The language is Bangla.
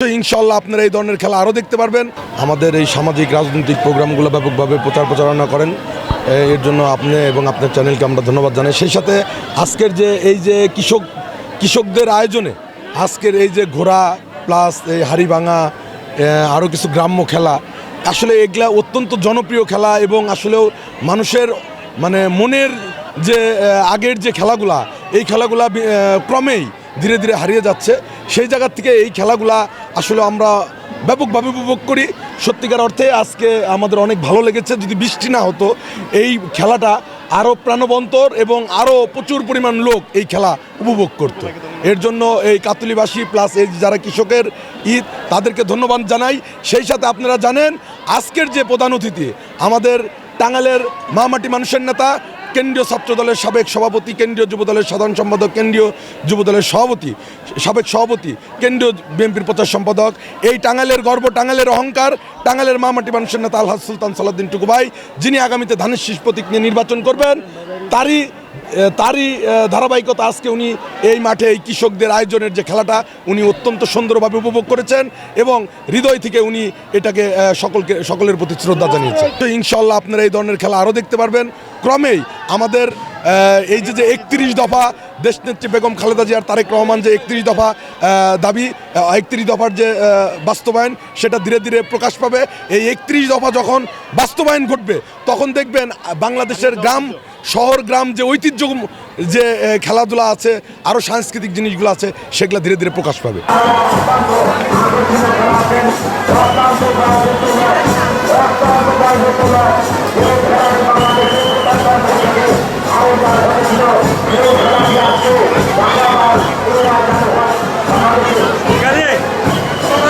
ইনশাল্লাহ আপনারা এই ধরনের খেলা আরও দেখতে পারবেন। আমাদের এই সামাজিক রাজনৈতিক প্রোগ্রামগুলো ব্যাপকভাবে প্রচার প্রচারণা করেন। এর জন্য আপনি এবং আপনার চ্যানেলকে আমরা ধন্যবাদ জানাই। সেই সাথে আজকের যে, এই যে কৃষক, কৃষকদের আয়োজনে আজকের এই যে ঘোড়া প্লাস এই হাড়িভাঙা আরও কিছু গ্রাম্য খেলা, আসলে এগুলা অত্যন্ত জনপ্রিয় খেলা এবং আসলেও মানুষের মানে মনের যে আগের যে খেলাগুলা এই খেলাগুলা ক্রমেই ধীরে ধীরে হারিয়ে যাচ্ছে। সেই জায়গা থেকে এই খেলাগুলা আসলে আমরা ব্যাপকভাবে উপভোগ করি। সত্যিকার অর্থে আজকে আমাদের অনেক ভালো লেগেছে। যদি বৃষ্টি না হতো, এই খেলাটা আরও প্রাণবন্তর এবং আরও প্রচুর পরিমাণ লোক এই খেলা উপভোগ করত। এর জন্য এই কাতুলিবাসী প্লাস এই যারা কৃষকের ঈদ, তাদেরকে ধন্যবাদ জানাই। সেই সাথে আপনারা জানেন, আজকের যে প্রধান অতিথি, আমাদের টাঙ্গালের মামাটি মানুষের নেতা কেন্দ্রীয় ছাত্র দলের সাবেক সভাপতি, কেন্দ্রীয় যুব দলের সাধারণ সম্পাদক, কেন্দ্রীয় যুব দলের সভাপতি, সাবেক সভাপতি, কেন্দ্রীয় বিএনপির প্রচার সম্পাদক, এই টাঙ্গালের গর্ব টাঙ্গালের অহংকার টাঙ্গালের মামাটি মানুষের নেতা আলহাজ সুলতান সালাদ্দিন টুকু ভাই যিনি আগামীতে ধানের শীষ প্রতীক নিয়ে নির্বাচন করবেন, তারই তারই ধারাবাহিকতা আজকে উনি এই মাঠে এই কৃষকদের আয়োজনের যে খেলাটা উনি অত্যন্ত সুন্দরভাবে উপভোগ করেছেন এবং হৃদয় থেকে উনি এটাকে সকলকে, সকলের প্রতি শ্রদ্ধা জানিয়েছেন। তো ইনশাল্লাহ আপনারা এই ধরনের খেলা আরও দেখতে পারবেন। ক্রমেই আমাদের এই যে যে একত্রিশ দফা দেশনেত্রী বেগম খালেদা জিয়ার তারেক রহমান যে একত্রিশ দফা দাবি একত্রিশ দফার যে বাস্তবায়ন, সেটা ধীরে ধীরে প্রকাশ পাবে এই একত্রিশ দফা যখন বাস্তবায়ন ঘটবে, তখন দেখবেন বাংলাদেশের গ্রাম, শহর, গ্রাম যে ঐতিহ্য যে খেলাধুলা আছে আরও সাংস্কৃতিক জিনিসগুলো আছে, সেগুলো ধীরে ধীরে প্রকাশ পাবে